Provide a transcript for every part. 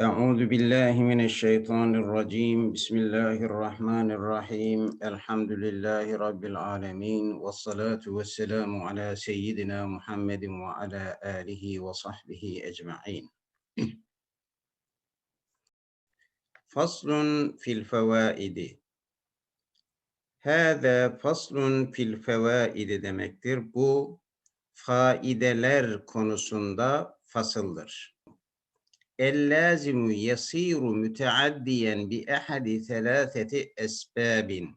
أعوذ بالله من الشيطان الرجيم بسم الله الرحمن الرحيم الحمد لله رب العالمين والصلاة والسلام على سيدنا محمد وعلى آله وصحبه أجمعين فصل في الفوائد هذا فصل في الفوائد demektir. Bu faideler konusunda fasıldır. El-lazimu yasiru müteaddiyen bi esbâbin.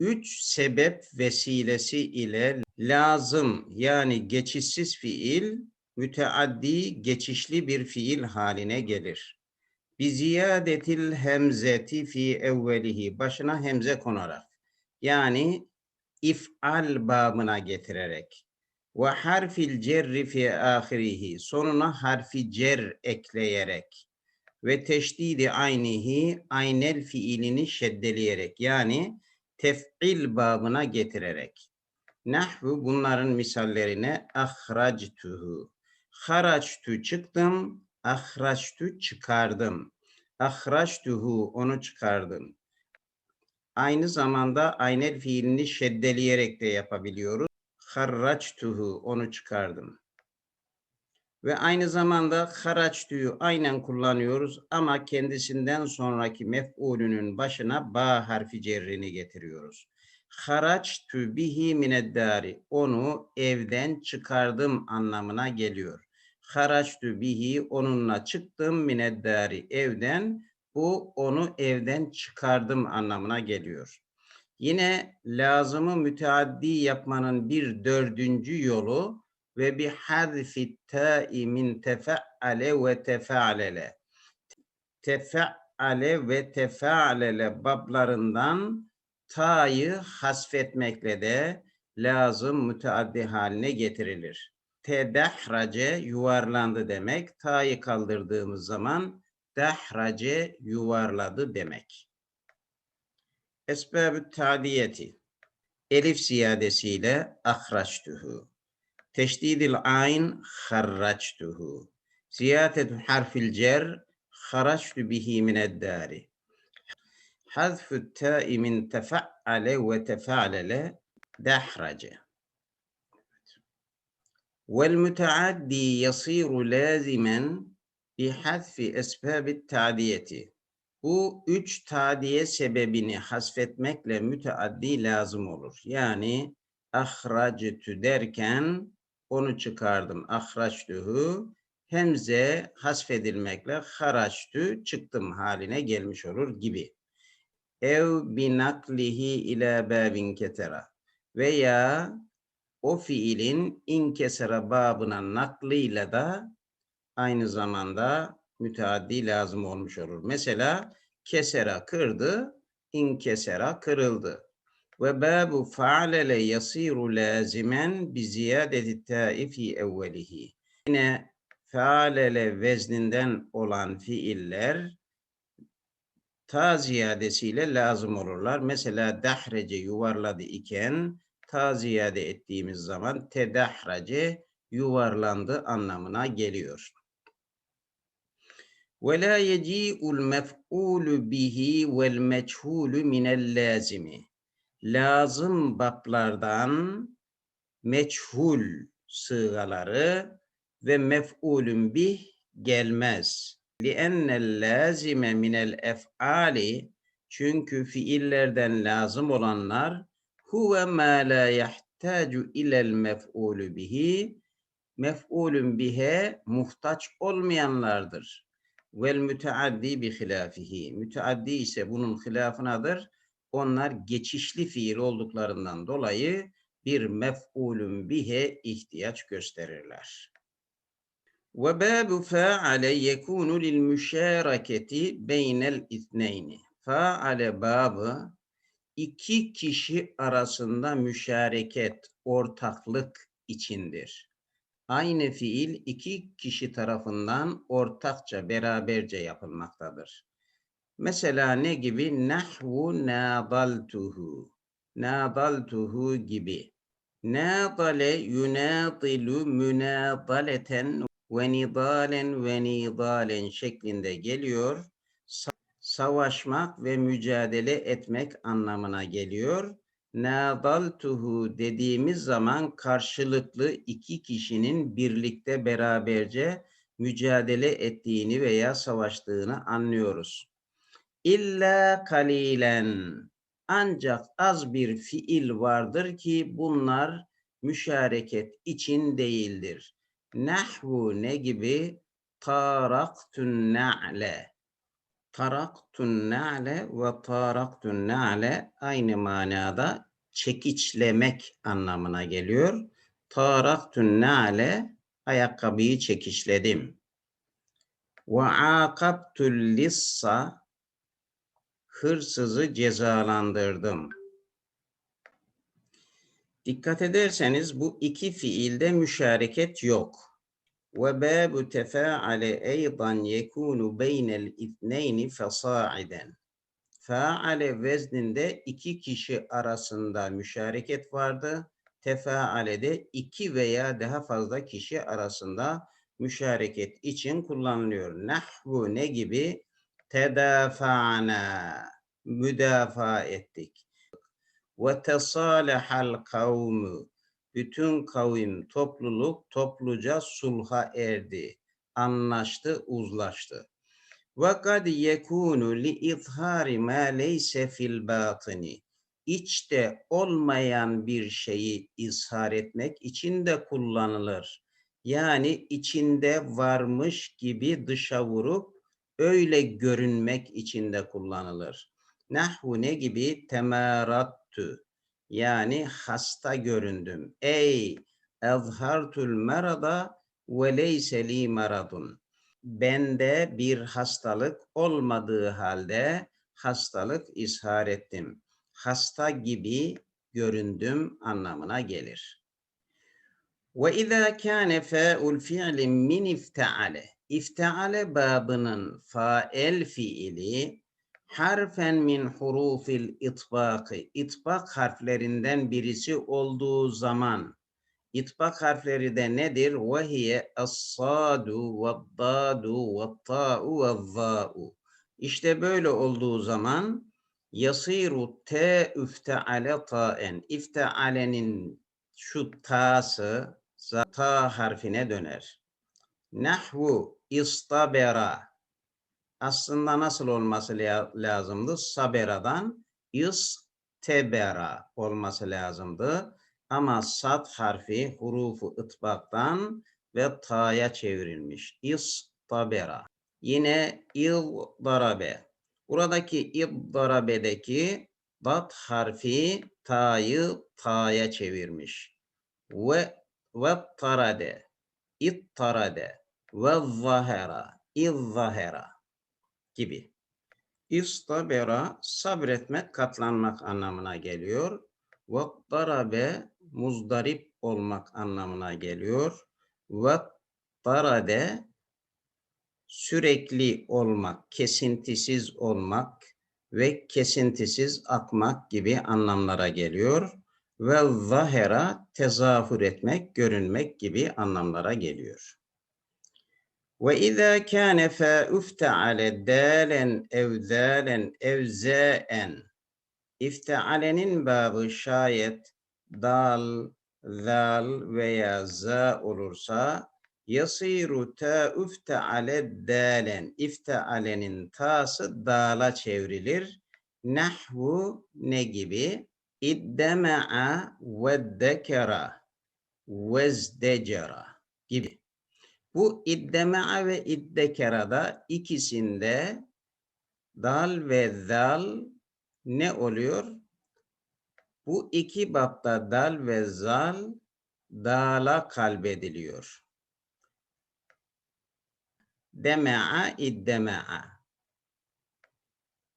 Üç sebep vesilesi ile lazım yani geçişsiz fiil müteaddi geçişli bir fiil haline gelir. Bi ziyadetil hemzeti fi evvelihi başına hemze konarak yani if'al babına getirerek ve harfil cerri fi ahirihi sonuna harfi cer ekleyerek ve teşdidi aynihi aynel fiilini şeddeleyerek yani tef'il babına getirerek. Nahvu bunların misallerine ahractuhu. Haraçtu çıktım, ahraçtu çıkardım. Ahraçtuhu onu çıkardım. Aynı zamanda aynel fiilini şeddeleyerek de yapabiliyoruz harraçtuhu onu çıkardım. Ve aynı zamanda haraçtuyu aynen kullanıyoruz ama kendisinden sonraki mef'ulünün başına ba harfi cerrini getiriyoruz. Haraçtu bihi mineddari onu evden çıkardım anlamına geliyor. Haraçtu bihi onunla çıktım mineddari evden bu onu evden çıkardım anlamına geliyor. Yine lazımı müteaddi yapmanın bir dördüncü yolu ve bir hadfi ta'i min tefe'ale ve tefe'alele. Tefe'ale ve tefe'alele bablarından ta'yı hasfetmekle de lazım müteaddi haline getirilir. Tedahrace yuvarlandı demek. Ta'yı kaldırdığımız zaman dahrace yuvarladı demek. أسباب التعدية ألف سيادة سيلة أخرجته تشديد العين خرجته زيادة حرف الجر خرجت به من الدار حذف التاء من تفعل وتفعلل دحرج والمتعدي يصير لازما بحذف أسباب التعدية bu üç tadiye sebebini hasfetmekle müteaddi lazım olur. Yani ahractü derken onu çıkardım. Ahraçtühü hemze hasfedilmekle haraçtü çıktım haline gelmiş olur gibi. Ev binaklihi ila babin ketera veya o fiilin inkesera babına naklıyla da aynı zamanda müteaddi lazım olmuş olur. Mesela kesera kırdı, inkesera kırıldı. Ve babu fa'lele yasiru lazimen bi ziyadeti ta'i fi evvelihi. Yine fa'lele vezninden olan fiiller ta ziyadesiyle lazım olurlar. Mesela dahrece yuvarladı iken ta ziyade ettiğimiz zaman tedahrace yuvarlandı anlamına geliyor ولا يجيء المفعول به والمجهول من اللازم lazım bablardan meçhul sığaları ve mef'ulün bih gelmez. لِأَنَّ اللَّازِمَ مِنَ الْاَفْعَالِ Çünkü fiillerden lazım olanlar huve ma la yahtacu ilel mef'ulü bihi mef'ulün bihe muhtaç olmayanlardır vel müteaddi bi hilafihi. Müteaddi ise bunun hilafınadır. Onlar geçişli fiil olduklarından dolayı bir mef'ulün bihe ihtiyaç gösterirler. Ve babu fa'ale yekunu lil müşareketi beynel ithneyni. Fa'ale babı iki kişi arasında müşareket, ortaklık içindir aynı fiil iki kişi tarafından ortakça beraberce yapılmaktadır. Mesela ne gibi? Nahvu nadaltuhu. Nadaltuhu gibi. Nadale yunadilu münadaleten ve nidalen ve nidalen şeklinde geliyor. Sa- savaşmak ve mücadele etmek anlamına geliyor. Nadaltuhu dediğimiz zaman karşılıklı iki kişinin birlikte beraberce mücadele ettiğini veya savaştığını anlıyoruz. İlla kalilen ancak az bir fiil vardır ki bunlar müşareket için değildir. Nahvu ne gibi? Taraktun na'le. Taraktun na'le ve taraktun na'le aynı manada çekiçlemek anlamına geliyor. Taraktun na'le ayakkabıyı çekişledim. Ve akabtul lissa hırsızı cezalandırdım. Dikkat ederseniz bu iki fiilde müşareket yok. Babu tefaale eydan yekunu beynel ithneyni fesa'iden. Faale vezninde iki kişi arasında müşareket vardı. Tefaale'de iki veya daha fazla kişi arasında müşareket için kullanılıyor. Nahvu ne gibi? Tedafa'na müdafaa ettik. Ve tesalahal kavmu bütün kavim, topluluk topluca sulha erdi, anlaştı, uzlaştı. Ve kad yekunu li izhari ma leyse fil batini. İçte olmayan bir şeyi izhar etmek için de kullanılır. Yani içinde varmış gibi dışa vurup öyle görünmek için de kullanılır. Nahvu ne gibi? Temerattü. Yani hasta göründüm. Ey ezhartul merada ve leyse li maradun. Bende bir hastalık olmadığı halde hastalık izhar ettim. Hasta gibi göründüm anlamına gelir. Ve izâ kâne fâ'ul fi'li min ifteale. İfteale babının fael fiili harfen min hurufil itbakı. İtbak harflerinden birisi olduğu zaman İtbak harfleri de nedir? Ve hiye as-sadu ve dadu ve ta'u ve za'u. İşte böyle olduğu zaman yasiru te üfteale ta'en. İftealenin şu ta'sı ta harfine döner. Nahvu istabera. Aslında nasıl olması la- lazımdı? Saberadan istebera olması lazımdı. Ama sad harfi hurufu ıtbaktan ve ta'ya çevrilmiş. İstabera. Yine iddarabe. Buradaki iddarabedeki dat harfi ta'yı ta'ya çevirmiş. Ve ve tarade. İttarade. Ve zahera. İzzahera gibi. İstabera sabretmek, katlanmak anlamına geliyor. Ve darabe muzdarip olmak anlamına geliyor. Ve darade sürekli olmak, kesintisiz olmak ve kesintisiz akmak gibi anlamlara geliyor. Ve zahera tezahür etmek, görünmek gibi anlamlara geliyor. Ve kâne fâ üfteale dâlen ev zâlen ev zâen İftealenin babı şayet dal, zal veya za olursa yasiru ta üfteale dalen. İftealenin tası dala çevrilir. Nahvu ne gibi? İddema'a ve dekera vezdecera gibi. Bu iddema'a ve iddekerada ikisinde dal ve zal ne oluyor? Bu iki bapta dal ve zal dala kalbediliyor. Deme'a iddeme'a.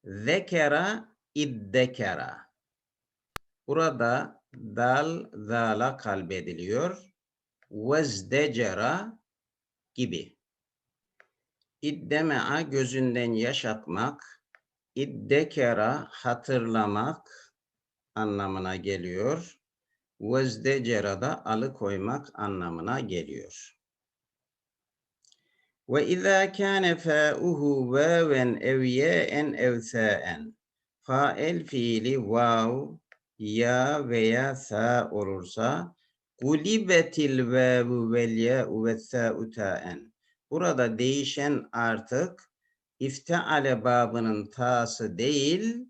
Zekera iddekera. Burada dal zala kalbediliyor. Vezdecera gibi. İddeme'a gözünden yaş akmak, İddekera hatırlamak anlamına geliyor. Vezdecera da alıkoymak anlamına geliyor. Ve izâ kâne fâuhu vâven ev yâen ev sâen. Fael fiili vav, ya veya sa olursa gulibetil ve sa'u ta'en. Burada değişen artık ifteale babının ta'sı değil,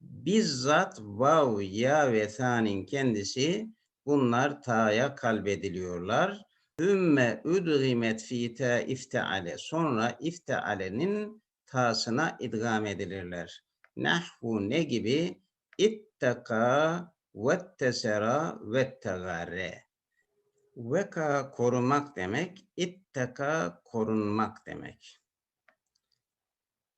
bizzat vav, ya ve sa'nin kendisi bunlar ta'ya kalbediliyorlar. Ümme üdgimet fi ta ifteale. Sonra iftealenin ta'sına idgam edilirler. Nahvu ne gibi? İtteka vettesera vettegare. Veka korumak demek, itteka korunmak demek.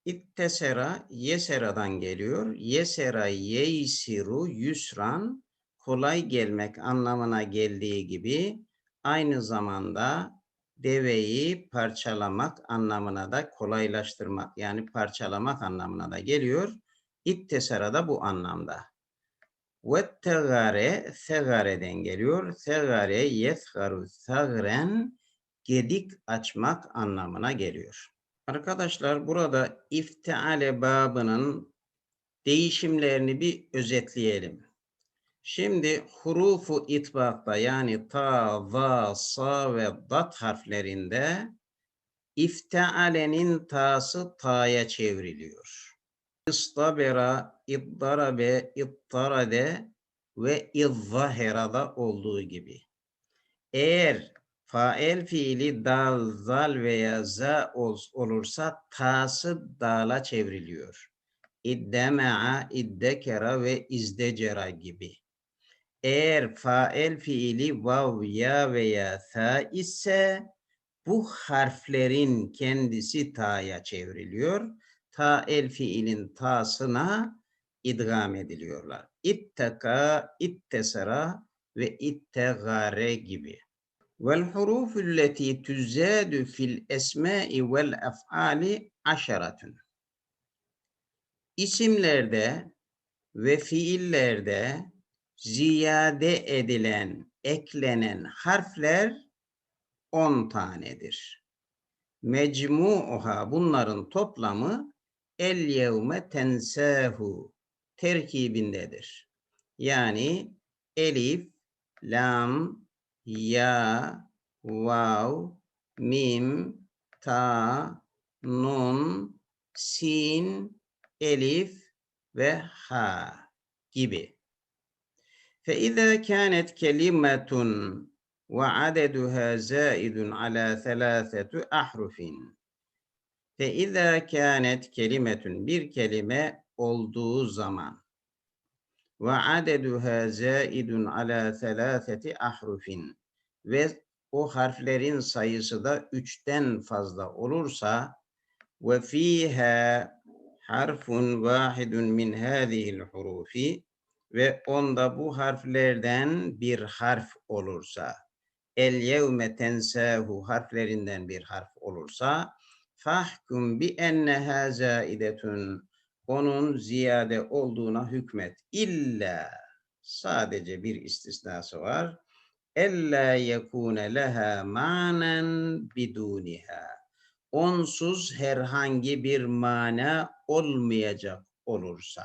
İttesera yesera'dan geliyor. Yesera yeysiru yusran kolay gelmek anlamına geldiği gibi aynı zamanda deveyi parçalamak anlamına da kolaylaştırmak yani parçalamak anlamına da geliyor. İttesara da bu anlamda. Ve tegare, segare'den geliyor. Segare yesgaru sagren gedik açmak anlamına geliyor. Arkadaşlar burada iftiale babının değişimlerini bir özetleyelim. Şimdi hurufu itbakta yani ta, za, sa ve dat harflerinde iftealenin ta'sı ta'ya çevriliyor. İstabera, iddarabe, ittarade ve izzahirada olduğu gibi. Eğer fael fiili dal, zal veya za olursa ta'sı dala çevriliyor. İddeme'a, iddekera ve izdecera gibi. Eğer fael fiili vav, ya veya sa ise bu harflerin kendisi ta'ya çevriliyor. Ta el fiilin ta'sına idgam ediliyorlar. İtteka, ittesara ve ittegare gibi. Vel huruful leti tuzadu fil esma'i vel ef'ali aşaratun. İsimlerde ve fiillerde ziyade edilen, eklenen harfler on tanedir. Mecmu'uha bunların toplamı el yevme tensehu terkibindedir. Yani elif, lam, ya, vav, mim, ta, nun, sin, elif ve ha gibi. Fe izâ kânet kelimetun ve adeduha zâidun alâ thelâfetu ahrufin. Fe izâ kânet kelimetün bir kelime olduğu zaman. Ve adeduha zaidun ala selâseti ahrufin. Ve o harflerin sayısı da üçten fazla olursa ve fiha harfun vahidun min hadihil hurufi. Ve onda bu harflerden bir harf olursa el yevme tensahu harflerinden bir harf olursa fahkum bi enneha zaidetun onun ziyade olduğuna hükmet. İlla sadece bir istisnası var. Ella yekune leha manen biduniha. Onsuz herhangi bir mana olmayacak olursa.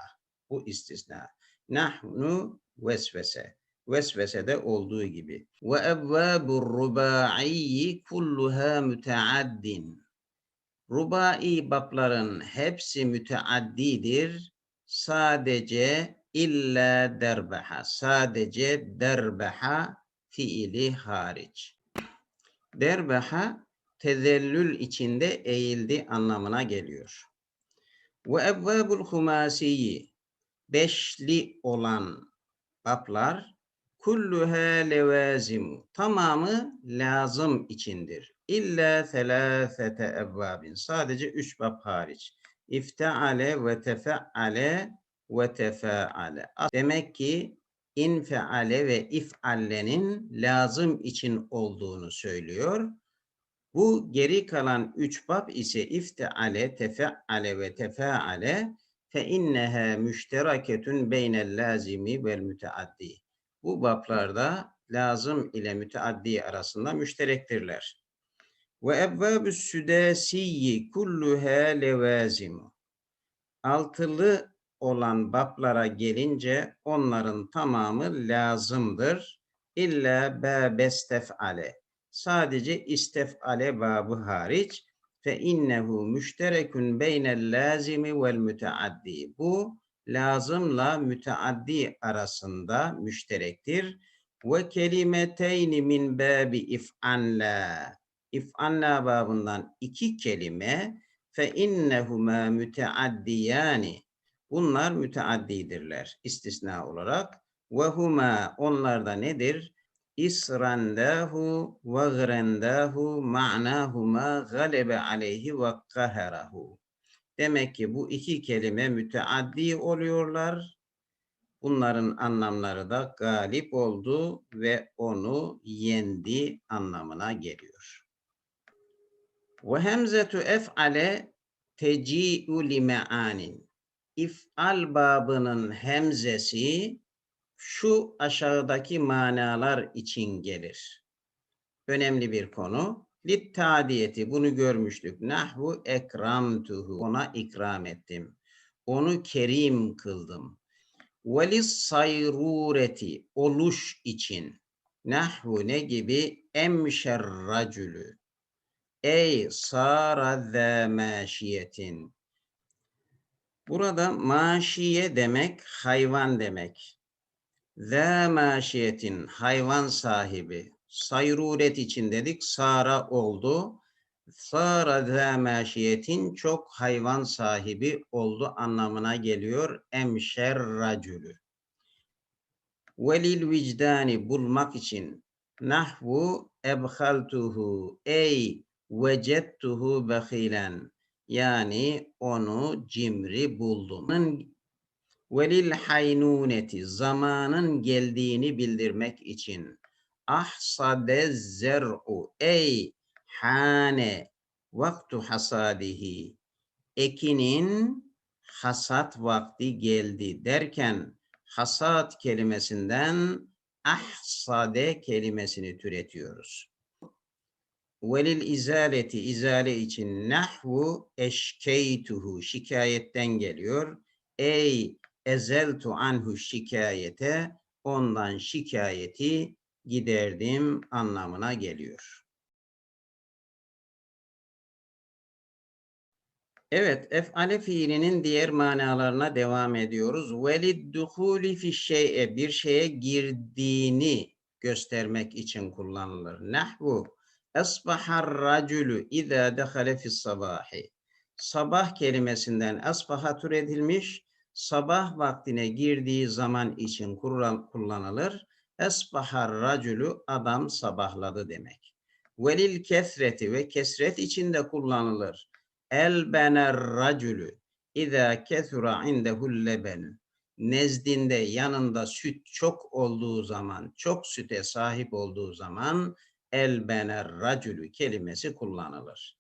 Bu istisna. Nahnu vesvese. Vesvesede olduğu gibi. Ve evvâbur rubâ'iyyi kulluha müteaddin. Rubai babların hepsi müteaddidir. Sadece illa derbeha. Sadece derbeha fiili hariç. Derbeha tezellül içinde eğildi anlamına geliyor. Ve evvabul humasiyi beşli olan bablar kulluha levazimu tamamı lazım içindir. İlla selâfete evvabin sadece üç bab hariç. İfteale ve tefeale ve tefaale. Demek ki infeale ve ifallenin lazım için olduğunu söylüyor. Bu geri kalan üç bab ise ifteale, tefeale ve tefaale fe inneha müşteraketun beynel lazimi vel müteaddi. Bu bablarda lazım ile müteaddi arasında müşterektirler. Ve ebbâbü südâsiyyi kulluhâ levâzimu. Altılı olan bablara gelince onların tamamı lazımdır. İlla bâbestef'ale. Sadece istef'ale babı hariç fe innehu müşterekun beynel lazimi vel müteaddi. Bu lazımla müteaddi arasında müşterektir. Ve kelimeteyni min babi if'anla. İf'anla babından iki kelime fe innehuma müteaddiyani. Bunlar müteaddidirler istisna olarak. Ve huma onlar da nedir? İsrandahu ve grendahu ma'nahuma galebe aleyhi ve kaherahu. Demek ki bu iki kelime müteaddi oluyorlar. Bunların anlamları da galip oldu ve onu yendi anlamına geliyor. Ve hemzetu ef'ale teci'u li me'anin. İf'al babının hemzesi şu aşağıdaki manalar için gelir. Önemli bir konu. Lit tadiyeti bunu görmüştük. Nahvu ekramtuhu ona ikram ettim. Onu kerim kıldım. Velis sayrureti oluş için. Nahvu ne gibi? Emşer racülü. Ey sara zâ maşiyetin. Burada maşiye demek hayvan demek. Zâ maşiyetin hayvan sahibi. Sayruret için dedik sara oldu. Sara zâ maşiyetin çok hayvan sahibi oldu anlamına geliyor. Emşer racülü. Velil vicdani bulmak için. Nahvu ebhaltuhu. Ey vecettuhu behilen. Yani onu cimri buldum. Velil haynuneti zamanın geldiğini bildirmek için. Ahsade zer'u ey hane vaktu hasadihi. Ekinin hasat vakti geldi derken hasat kelimesinden ahsade kelimesini türetiyoruz. Velil izaleti izale için nahvu eşkeytuhu şikayetten geliyor. Ey ezeltu anhu şikayete ondan şikayeti giderdim anlamına geliyor. Evet, ef'ale fiilinin diğer manalarına devam ediyoruz. Velid duhuli fi şey'e bir şeye girdiğini göstermek için kullanılır. Nahvu Esbahar racülü izâ dehale fis sabahi. Sabah kelimesinden esbaha türedilmiş, sabah vaktine girdiği zaman için kullanılır. Esbahar racülü adam sabahladı demek. Velil kesreti ve kesret içinde kullanılır. El bener racülü izâ kesura indehul leben. Nezdinde yanında süt çok olduğu zaman, çok süte sahip olduğu zaman el bener racülü kelimesi kullanılır.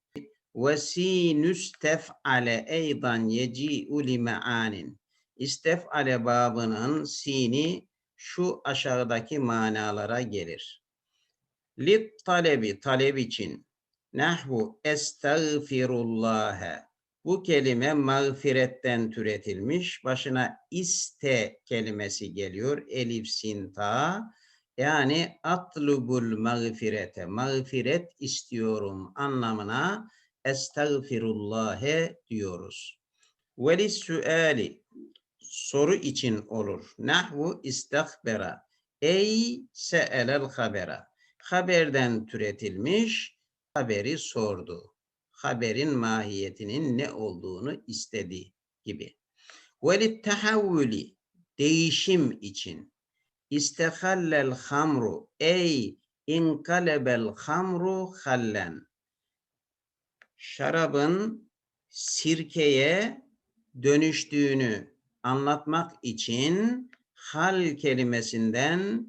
Ve sinüs tef'ale eydan yeci'u li me'anin. İstef'ale babının sini şu aşağıdaki manalara gelir. Lit talebi, talep için. Nahvu estağfirullâhe. Bu kelime mağfiretten türetilmiş. Başına iste kelimesi geliyor. Elif sin ta. Yani atlubul mağfirete, mağfiret istiyorum anlamına estağfirullah'e diyoruz. Velis suali soru için olur. Nahvu istahbera. Ey se'elel habera. Haberden türetilmiş, haberi sordu. Haberin mahiyetinin ne olduğunu istedi gibi. Velit tahavvuli değişim için. İstehallel hamru ey inkalebel hamru hallen. Şarabın sirkeye dönüştüğünü anlatmak için hal kelimesinden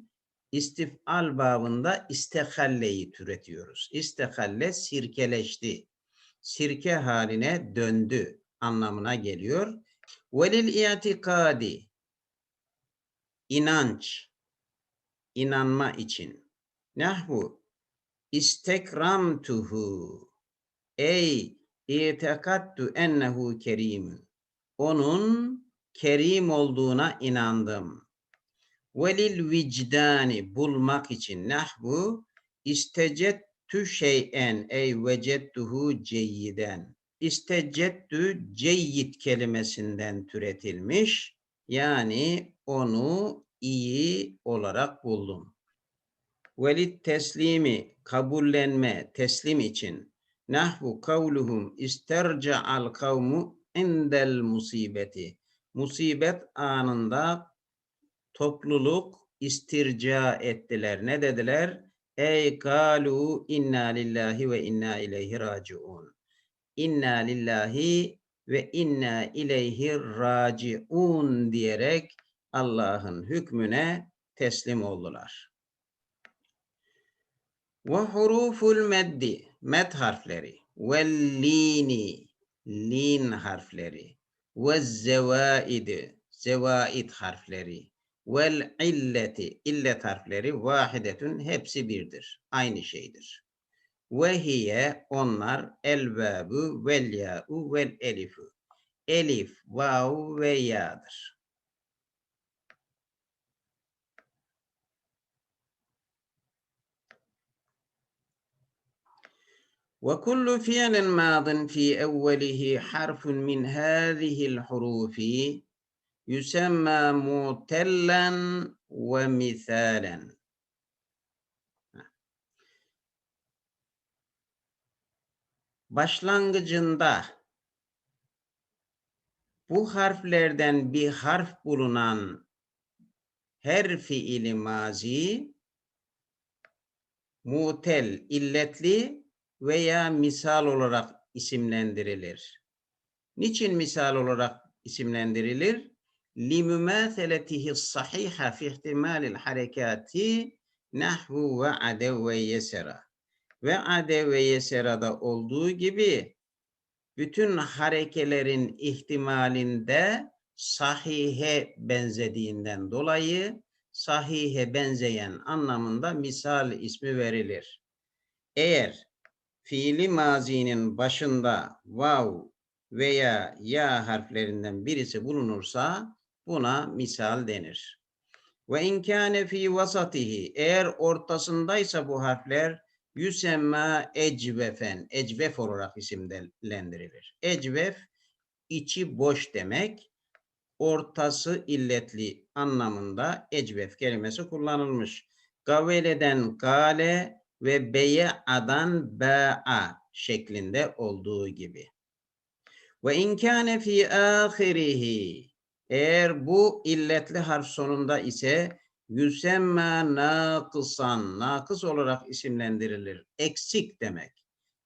istifal babında istehalleyi türetiyoruz. İstehalle sirkeleşti. Sirke haline döndü anlamına geliyor. Velil i'tikadi inanç inanma için. Nahvu istekramtuhu Ey itekattu ennehu kerimun. Onun kerim olduğuna inandım. Velil vicdani bulmak için nahvu istecettü şeyen ey vecettuhu ceyyiden. İstecettü ceyyid kelimesinden türetilmiş. Yani onu iyi olarak buldum. Velit teslimi kabullenme, teslim için. Nahvu kavluhum isterca'al kavmu indel musibeti. Musibet anında topluluk istirca ettiler. Ne dediler? Ey kalu inna lillahi ve inna ileyhi raciun. İnna lillahi ve inna ileyhi raciun diyerek Allah'ın hükmüne teslim oldular. Ve huruful meddi, med harfleri, ve lini, lin harfleri, ve zevaidi, zevaid harfleri, vel illeti, illet harfleri vahidetün hepsi birdir. Aynı şeydir. Ve hiye onlar elbabu vel ya'u vel elifu. Elif, vav ve ya'dır. وكل فعل ماض في أوله حرف من هذه الحروف يسمى معتلا ومثالا Başlangıcında bu harflerden bir harf bulunan her fiili mazi mutel, illetli veya misal olarak isimlendirilir. Niçin misal olarak isimlendirilir? لِمُمَاثَلَتِهِ الصَّحِيحَ فِي احْتِمَالِ الْحَرَكَاتِ نَحْوُ وَعَدَ وَيَسَرَ Ve ade ve yeserada olduğu gibi bütün harekelerin ihtimalinde sahihe benzediğinden dolayı sahihe benzeyen anlamında misal ismi verilir. Eğer fiili mazinin başında vav veya ya harflerinden birisi bulunursa buna misal denir. Ve inkâne fi vasatihi eğer ortasındaysa bu harfler yüsemma ecvefen ecvef olarak isimlendirilir. Ecvef içi boş demek. Ortası illetli anlamında ecvef kelimesi kullanılmış. Gaveleden gale ve beye adan ba'a şeklinde olduğu gibi. Ve inkâne fi ahirihi eğer bu illetli harf sonunda ise yüsemme nakısan nakıs olarak isimlendirilir. Eksik demek.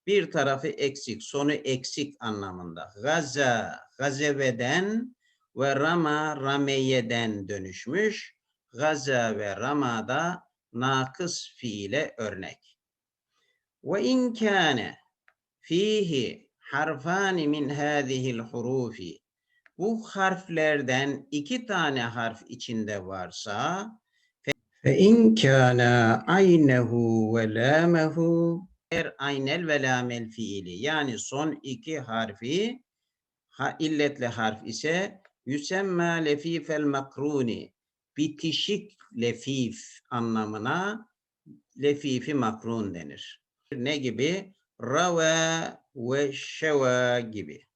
Bir tarafı eksik, sonu eksik anlamında. Gaza, gazeveden ve rama, rameyeden dönüşmüş. Gaza ve ramada nakıs fiile örnek. Ve inkâne fihi harfani min hâzihil hurufi bu harflerden iki tane harf içinde varsa fe in kana aynehu ve lamehu eğer aynel ve lamel fiili yani son iki harfi ha, illetli harf ise yüsemma lefifel makruni bitişik lefif anlamına lefifi makrun denir. Ne gibi? Rava ve şeva gibi.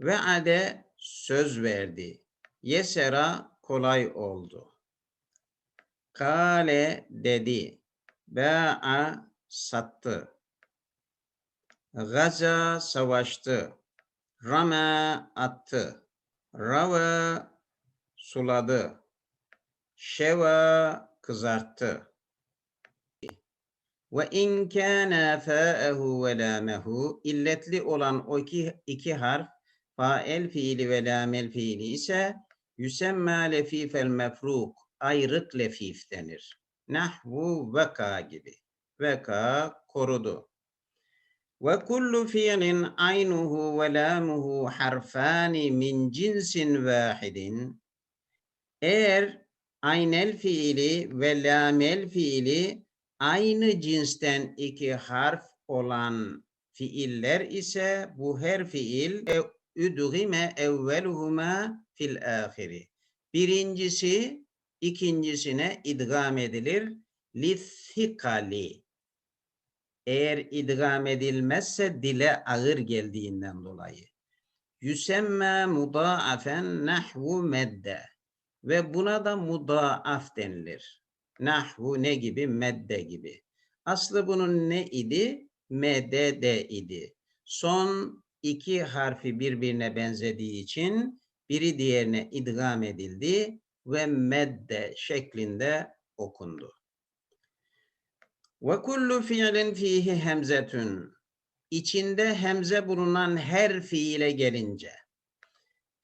Ve ade söz verdi. Yesera kolay oldu. Kale dedi. Ba'a sattı. Gaza savaştı. Rama attı. Rava suladı. Şeva kızarttı. Ve in kana fa'ehu ve lamehu illetli olan o iki, iki harf fael fiili ve lamel fiili ise yüsemma lefifel mefruk ayrık lefif denir. Nahvu veka gibi. Veka korudu. Ve kullu fiilin aynuhu ve lamuhu harfani min cinsin vahidin eğer aynel fiili ve lamel fiili aynı cinsten iki harf olan Fiiller ise bu her fiil e, üdgime evveluhuma fil ahiri. Birincisi ikincisine idgam edilir. Lithikali. Eğer idgam edilmezse dile ağır geldiğinden dolayı. Yüsemme mudaafen nahvu medde. Ve buna da mudaaf denilir. Nahvu ne gibi? Medde gibi. Aslı bunun ne idi? MDD idi. Son iki harfi birbirine benzediği için biri diğerine idgam edildi ve medde şeklinde okundu. Ve kullu fiilin fihi hemzetun. İçinde hemze bulunan her fiile gelince.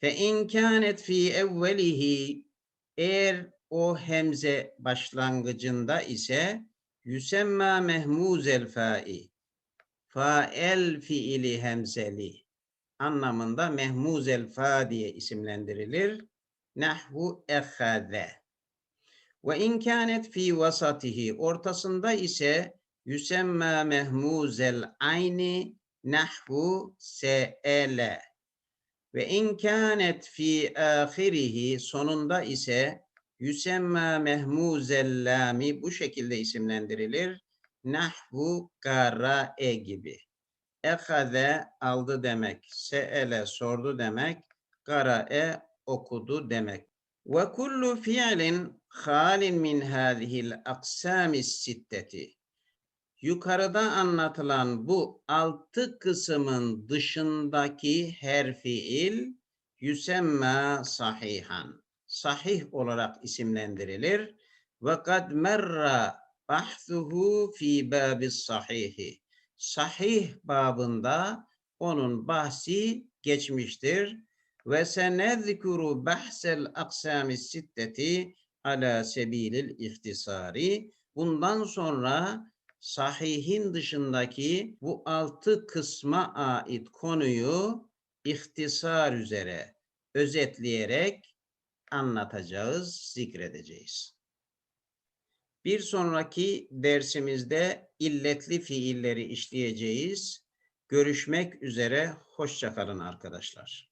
Fe in kânet fi evvelihi eğer o hemze başlangıcında ise yüsemma mehmuzel fa'i fael fiili hemzeli anlamında mehmuzel fa diye isimlendirilir. Nahvu ehade. Ve in kânet fi vasatihi ortasında ise yüsemma mehmuzel ayni nahvu se'ele. Ve in kânet fi ahirihi sonunda ise yüsemma mehmuzel lami bu şekilde isimlendirilir. Nahvu karae gibi. Ehade aldı demek. Se'ele sordu demek. Karae okudu demek. Ve kullu fiilin halin min hadihil aksamis sitteti. Yukarıda anlatılan bu altı kısmın dışındaki her fiil yüsemma sahihan. Sahih olarak isimlendirilir. Ve kad merra bahsuhu fi babis sahihi. Sahih babında onun bahsi geçmiştir. Ve senezkuru bahsel aksamis sitteti ala sebilil ihtisari. Bundan sonra sahihin dışındaki bu altı kısma ait konuyu ihtisar üzere özetleyerek anlatacağız, zikredeceğiz. Bir sonraki dersimizde illetli fiilleri işleyeceğiz. Görüşmek üzere, hoşçakalın arkadaşlar.